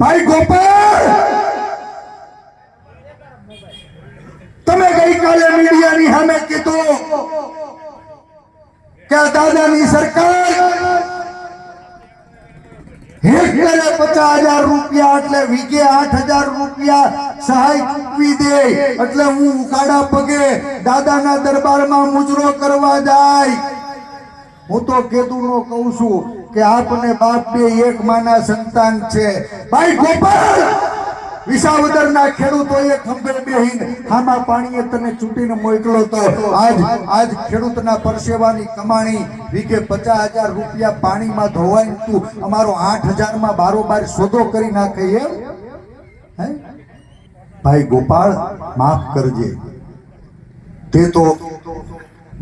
ભાઈ ગોપાલ! તમે ગઈકાલે મીડિયાની સામે કીધું કે દાદાની સરકાર પચાસ હજાર રૂપિયા એટલે વીઘે આઠ હજાર રૂપિયા સહાય ચૂકવી દે એટલે હું ઉકાળા પગે દાદાના દરબારમાં મુજરો કરવા જાય. હું તો કેદુનો કઉ છું કે આપને બાપ બે એક માના સંતાન છે. ભાઈ ગોપાલ, વિસાવદરના ખેડૂતોએ ખંભે બેહીને હામા પાણીએ તને ચૂંટીને મોકલો તો. આજ આજ ખેડૂતના પરસેવાની કમાણી વીઘે પચાસ હજાર રૂપિયા પાણીમાં ધોવાય તું અમારો આઠ હજારમાં બારોબાર સોદો કરી નાખે એમ? હે? ભાઈ ગોપાળ માફ કરજે. તે તો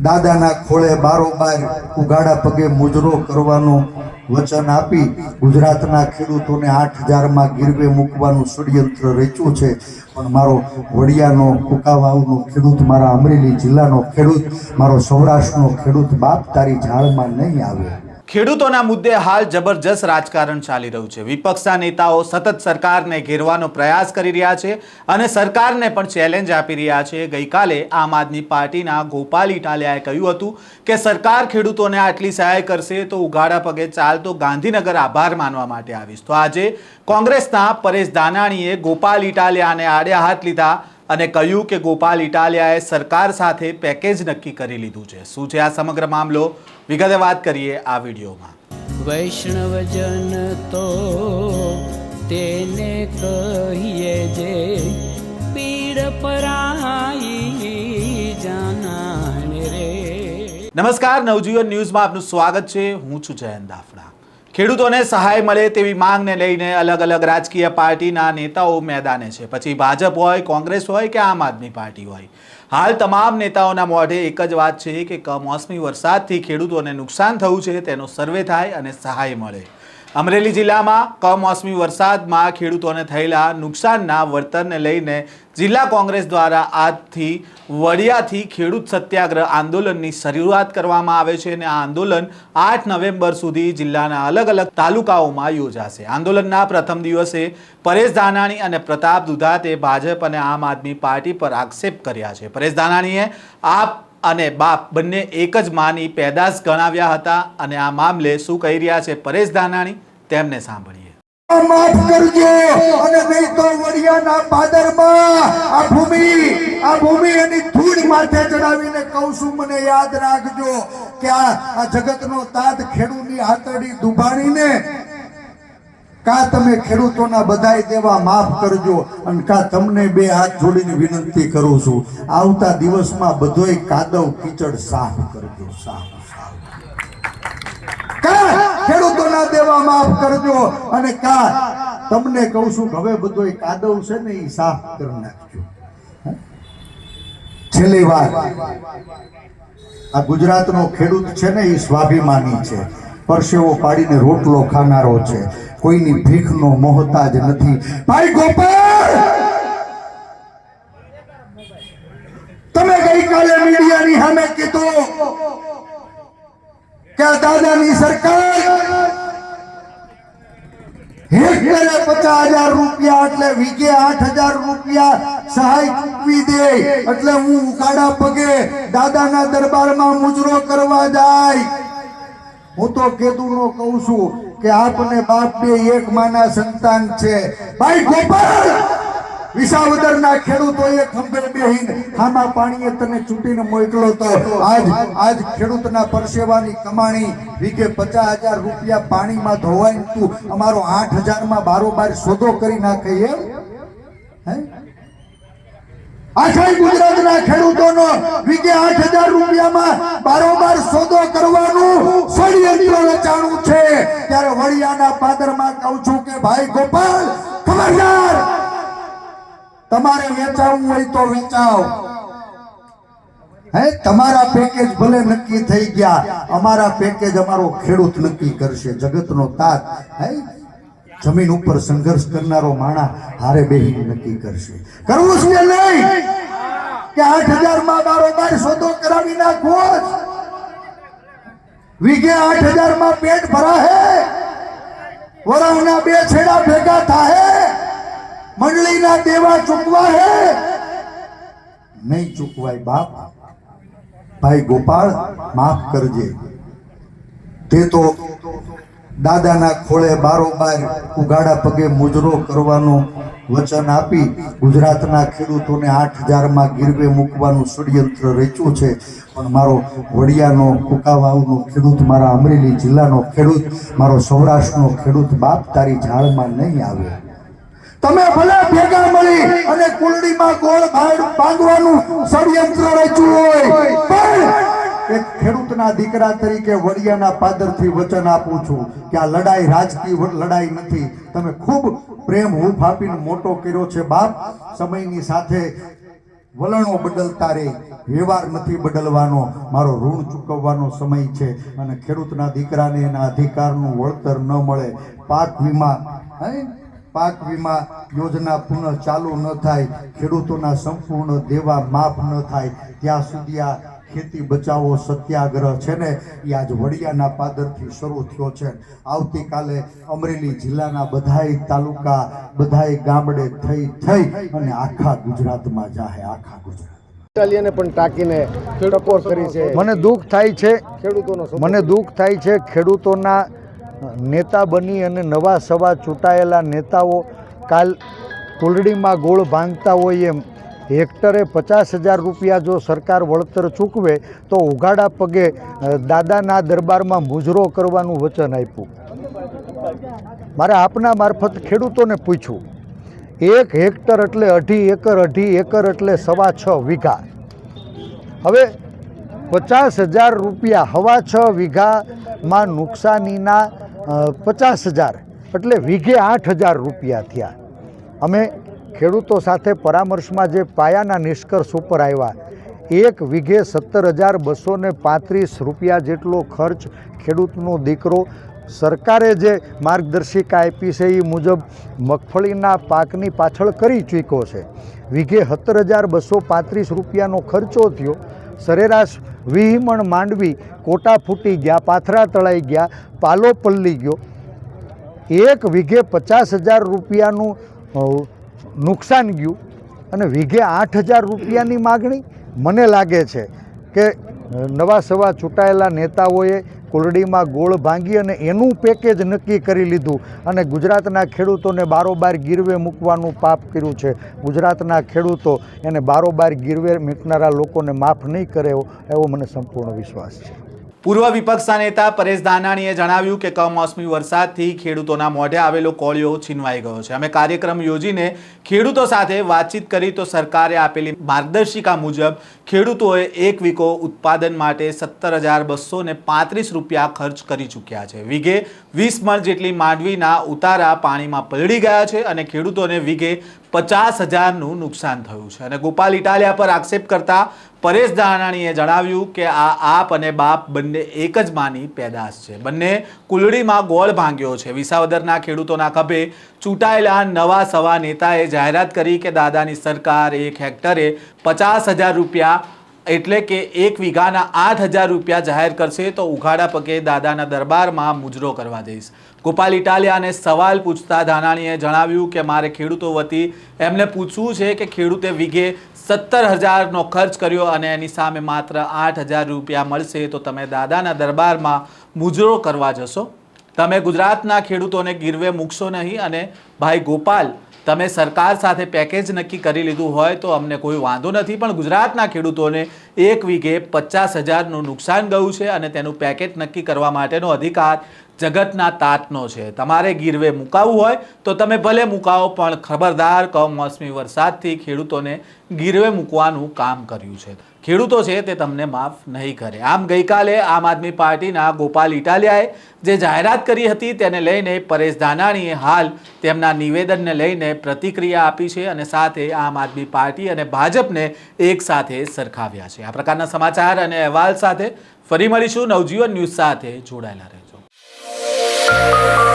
દાદાના ખોળે બારોબાર ઉગાડા પગે મુજરો કરવાનું વચન આપી ગુજરાતના ખેડૂતોને આઠ હજારમાં ગીરવે મૂકવાનું ષડયંત્ર રચ્યું છે. પણ મારો વડિયાનો કુકાવાઉનો ખેડૂત, મારા અમરેલી જિલ્લાનો ખેડૂત, મારો સૌરાષ્ટ્રનો ખેડૂત બાપ તારી ઝાડમાં નહીં આવે. ખેડૂતોના મુદ્દે હાલ જબરજસ્ત રાજકારણ ચાલી રહ્યું છે. વિપક્ષના નેતાઓ સતત સરકારને ઘેરવાનો પ્રયાસ કરી રહ્યા છે અને સરકારને પણ ચેલેન્જ આપી રહ્યા છે. ગઈકાલે આમ આદમી પાર્ટીના ગોપાલ ઇટાલિયાએ કહ્યું હતું કે, સરકાર ખેડૂતોને આટલી સહાય કરશે તો ઉગાડા પગે ચાલતો ગાંધીનગર આભાર માનવા માટે આવીશ. તો આજે કોંગ્રેસના પરેશ દાનાણીએ ગોપાલ ઇટાલિયાને આડે હાથ લીધા અને કહ્યું કે ગોપાલ ઇટાલિયાએ સરકાર સાથે પેકેજ નક્કી કરી લીધું છે. શું છે આ સમગ્ર મામલો? વિગતે વાત કરીએ આ વિડીયોમાં. વૈષ્ણવજન તો તેને કહીએ જે પીડ પરાઈ જાનાને રે. નમસ્કાર નવજીવન ન્યૂઝમાં આપનું સ્વાગત છે. હું છું જયંત દાફડા. ખેડૂતોને સહાય મળે તેવી માંગને લઈને અલગ અલગ રાજકીય પાર્ટીના નેતાઓ મેદાને છે. પછી ભાજપ હોય, કોંગ્રેસ હોય કે આમ આદમી પાર્ટી હોય. હાલ તમામ નેતાઓના મોઢે એક જ વાત છે કે કમોસમી વરસાદથી ખેડૂતોને નુકસાન થયું છે, તેનો સર્વે થાય અને સહાય મળે. અમરેલી જિલ્લામાં કમોસમી વરસાદમાં ખેડૂતોને થયેલા નુકસાનના વળતરને લઈને જિલ્લા કોંગ્રેસ દ્વારા આજથી વડિયાથી ખેડૂત સત્યાગ્રહ આંદોલનની શરૂઆત કરવામાં આવે છે અને આ આંદોલન આઠ નવેમ્બર સુધી જિલ્લાના અલગ અલગ તાલુકાઓમાં યોજાશે. આંદોલનના પ્રથમ દિવસે પરેશ દાનાણી અને પ્રતાપ દુધાતે ભાજપ અને આમ આદમી પાર્ટી પર આક્ષેપ કર્યા છે. પરેશ દાનાણીએ આપ અને બાપ બંને એક જ માની પેદાશ ગણાવ્યા હતા અને આ મામલે શું કહી રહ્યા છે પરેશ ધાનાણી તેમને સાંભળીએ. માફ કરજો અને નહીં તો વડિયાના પાદરમાં આ ભૂમિ આ ભૂમિ એની ધૂળ માથે ચડાવીને કહું છું, મને યાદ રાખજો કે આ જગતનો તાત ખેડૂતની હાથડી દુભાણીને કા તમે ખેડૂતોના બધાય દેવા માફ કરજો અને કા તમને બે હાથ જોડીને વિનંતી કરું છું. આવતા દિવસમાં બધોય કાદવ કીચડ સાફ કરજો, સાફ ખેડૂતોના દેવા માફ કરજો અને કા તમને કહું છું હવે બધોય કાદવ છે ને એ સાફ કરી નાખજો. છેલ્લી વાત. આ ગુજરાતનો ખેડૂત છે ને એ સ્વાભિમાની છે. પરસેવો પાડીને રોટલો ખાનારો છે. કોઈની ભીખનો મોહતાજ નથી. ભાઈ ગોપાલ! તમે ગઈકાલે મીડિયાની સામે કીધું કે દાદાની સરકાર પચાસ હજાર રૂપિયા એટલે વીઘે આઠ હજાર રૂપિયા સહાય ચૂકવી દે એટલે હું ઉકાળા પગે દાદાના દરબારમાં મુજરો કરવા જાય. હું તો કેદુનો કહું છું કે આપને બાપ બે એક માના સંતાન છે. ભાઈ ગોપાલ, વિસાવદરના ખેડૂતોએ ખંભે બેહીને હામા પાણીએ તને ચૂંટીને મોકલો તો. આજ આજ ખેડૂતના પરસેવાની કમાણી વીઘે પચાસ હજાર રૂપિયા પાણીમાં ધોવાય તું અમારો આઠ હજારમાં બારોબાર સોદો કરી નાખે એમ? હે? આખા ગુજરાતના ખેડૂતોનો વીઘે આઠ હજાર રૂપિયામાં બારોબાર સોદો કરવાનું ષડયંત્ર રચાણું છે. ત્યારે વડિયાના પાદરમાં કહું છું કે ભાઈ ગોપાલ, ખબરદાર! તમારે વેચાવું હોય તો વેચાવ. હે, તમારા પેકેજ ભલે નક્કી થઈ ગયા, અમારા પેકેજ અમારો ખેડૂત નક્કી કરશે, જગતનો તાત. હે જમીન ઉપર સંઘર્ષ કરનારો માણા હારે બેહીને નક્કી કરશે. કરવું છે નહીં? કે આઠ હજારમાં બારોબાર સોદો કરાવી નાખવો જ? વીઘે આઠ હજારમાં પેટ ભરા હે વરાવના બે છેડા ભેગા થાહે? મંડળીના દેવા ચૂકવા હે નહીં ચૂકવાય બાપ. ભાઈ ગોપાળ માફ કરજે. તે તો દાદાના ખોળે બારોબાર ઉઘાડા પગે મુજરો કરવાનું વચન આપી ગુજરાતના ખેડૂતોને આઠ હજારમાં ગીરવે મૂકવાનું ષડયંત્ર રચ્યું છે. પણ મારો વડિયાનો કુકાવાઉનો ખેડૂત, મારા અમરેલી જિલ્લાનો ખેડૂત, મારો સૌરાષ્ટ્રનો ખેડૂત બાપ તારી ઝાડમાં નહીં આવે. તમે ભલે ભેગા મળી અને કુલડીમાં ગોળ ભાડ બાંધવાનું ષડયંત્ર રચ્યું હોય, પણ એક ખેડૂતના દીકરા તરીકે વડિયાના પાદરથી વચન આપું છું કે આ લડાઈ રાજકીય લડાઈ નથી. તમે ખૂબ પ્રેમ હૂફ આપીને મોટો કર્યો છે બાપ. સમયની સાથે વલણો બદલતા રહે વ્યવહાર નથી બદલવાનો. મારો ઋણ ચૂકવવાનો સમય છે અને ખેડૂતના દીકરાને એના અધિકારનું વળતર ન મળે. પાક વીમા, હે? પાક વીમા યોજના પુનઃ ચાલુ ન થાય. ખેડૂતોના સંપૂર્ણ દેવા માફ ન થાય. ત્યાં સુધી આ ખેતી બચાવો સત્યાગ્રહ છે ને એ આજ વડિયાના પાદરથી શરૂ થયો છે. આવતીકાલે અમરેલી જિલ્લાના બધાય તાલુકા બધાય ગામડે થઈ થઈ અને આખા ગુજરાતમાં જાહે આખા ગુજરાત પણ ટાંકીને ટકોર કરી છે. મને દુઃખ થાય છે ખેડૂતોનો મને દુઃખ થાય છે ખેડૂતોના નેતા બની અને નવા સવા ચૂંટાયેલા નેતાઓ કાલ કુલડીમાં ગોળ ભાંગતા હોય એમ. હેક્ટરે પચાસ હજાર રૂપિયા જો સરકાર વળતર ચૂકવે, તો ઉઘાડા પગે દાદાના દરબારમાં મુજરો કરવાનું વચન આપ્યું. મારે આપના મારફત ખેડૂતોને પૂછ્યું, એક હેક્ટર એટલે અઢી એકર અઢી એકર એટલે સવા છ વીઘા. હવે પચાસ હજાર રૂપિયા હવા છ વીઘામાં નુકસાનીના પચાસ હજાર એટલે વીઘે આઠ હજાર રૂપિયા થયા. અમે ખેડૂતો સાથે પરામર્શમાં જે પાયાના નિષ્કર્ષ ઉપર આવ્યા, એક વીઘે સત્તર હજાર બસો પાંત્રીસ રૂપિયા જેટલો ખર્ચ ખેડૂતનો દીકરો. સરકારે જે માર્ગદર્શિકા આપી છે એ મુજબ મગફળીના પાકની પાછળ કરી ચૂક્યો છે. વીઘે સત્તર હજાર બસો પાંત્રીસ રૂપિયાનો ખર્ચો થયો. સરેરાશ વિહીમણ માંડવી કોટા ફૂટી ગયા, પાથરા તળાઈ ગયા, પાલો પલ્લી ગયો. એક વીઘે પચાસ હજાર રૂપિયાનું નુકસાન ગયું અને વીઘે આઠ હજાર રૂપિયાની માગણી મને લાગે છે કે નવા સવા ચૂંટાયેલા નેતાઓએ કુલડીમાં ગોળ ભાંગી અને એનું પેકેજ નક્કી કરી લીધું અને ગુજરાતના ખેડૂતોને બારોબાર ગીરવે મૂકવાનું પાપ કર્યું છે. ગુજરાતના ખેડૂતો એને બારોબાર ગીરવે મૂકનારા લોકોને માફ નહીં કરે એવો મને સંપૂર્ણ વિશ્વાસ છે. પૂર્વ વિપક્ષના નેતા પરેશ દાનાણીએ જણાવ્યું કે કમોસમી વરસાદથી ખેડૂતોના મોઢે આવેલો કોળિયો છીનવાઈ ગયો છે. અમે કાર્યક્રમ યોજીને ખેડૂતો સાથે વાતચીત કરી તો સરકારે આપેલી માર્ગદર્શિકા મુજબ ખેડૂતોએ એક વીકો ઉત્પાદન માટે સત્તર હજાર બસો ને પાંત્રીસ રૂપિયા ખર્ચ કરી ચૂક્યા છે. વીઘે વીસ મણ જેટલી માંડવીના ઉતારા પાણીમાં પલળી ગયા છે અને ખેડૂતોને વીઘે પચાસ હજારનું નુકસાન થયું છે. અને ગોપાલ ઇટાલિયા પર આક્ષેપ કરતા પરેશ દાણાણીએ જણાવ્યું કે આ આપ અને બાપ બંને એક જ માની પેદાશ છે. બંને કુલડીમાં ગોળ ભાંગ્યો છે. વિસાવદરના ખેડૂતોના ખભે ચૂંટાયેલા નવા સવા નેતાએ જાહેરાત કરી કે દાદાની સરકાર એક હેક્ટરે પચાસ હજાર રૂપિયા એટલે કે એક વીઘાના આઠ હજાર રૂપિયા જાહેર કરશે તો ઉઘાડા પગે દાદાના દરબારમાં મુજરો કરવા જઈશ. ગોપાલ ઇટાલિયાને સવાલ પૂછતા ધાનાણીએ જણાવ્યું કે મારે ખેડૂતો વતી એમને પૂછવું છે કે ખેડૂતે વીઘે સત્તર હજારનો ખર્ચ કર્યો અને એની સામે માત્ર આઠ હજાર રૂપિયા મળશે તો તમે દાદાના દરબારમાં મુજરો કરવા જશો? તમે ગુજરાતના ખેડૂતોને ગીરવે મૂકશો નહીં અને ભાઈ ગોપાલ, તમે સરકાર સાથે પેકેજ નક્કી કરી લીધું હોય તો અમને કોઈ વાંધો નથી, પણ ગુજરાતના ખેડૂતોને એક વીઘે પચાસ હજારનું નુકસાન ગયું છે અને તેનું પેકેજ નક્કી કરવા માટેનો અધિકાર જગતના તાતનો છે. તમારે ગીરવે મુકાવવું હોય તો તમે ભલે મુકાવો, પણ ખબરદાર કમોસમી વરસાદથી ખેડૂતોને ગીરવે મૂકવાનું કામ કર્યું છે. ખેડૂતો છે તે તમને માફ નહીં કરે. આમ ગઈકાલે આમ આદમી પાર્ટીના ગોપાલ ઇટાલિયાએ જે જાહેરાત કરી હતી તેને લઈને પરેશ ધાનાણીએ હાલ તેમના નિવેદનને લઈને પ્રતિક્રિયા આપી છે અને સાથે આમ આદમી પાર્ટી અને ભાજપને એક સાથે સરખાવ્યા છે. આ પ્રકારના સમાચાર અને અહેવાલ સાથે ફરી મળીશું. નવજીવન ન્યૂઝ સાથે જોડાયેલા રહેજો.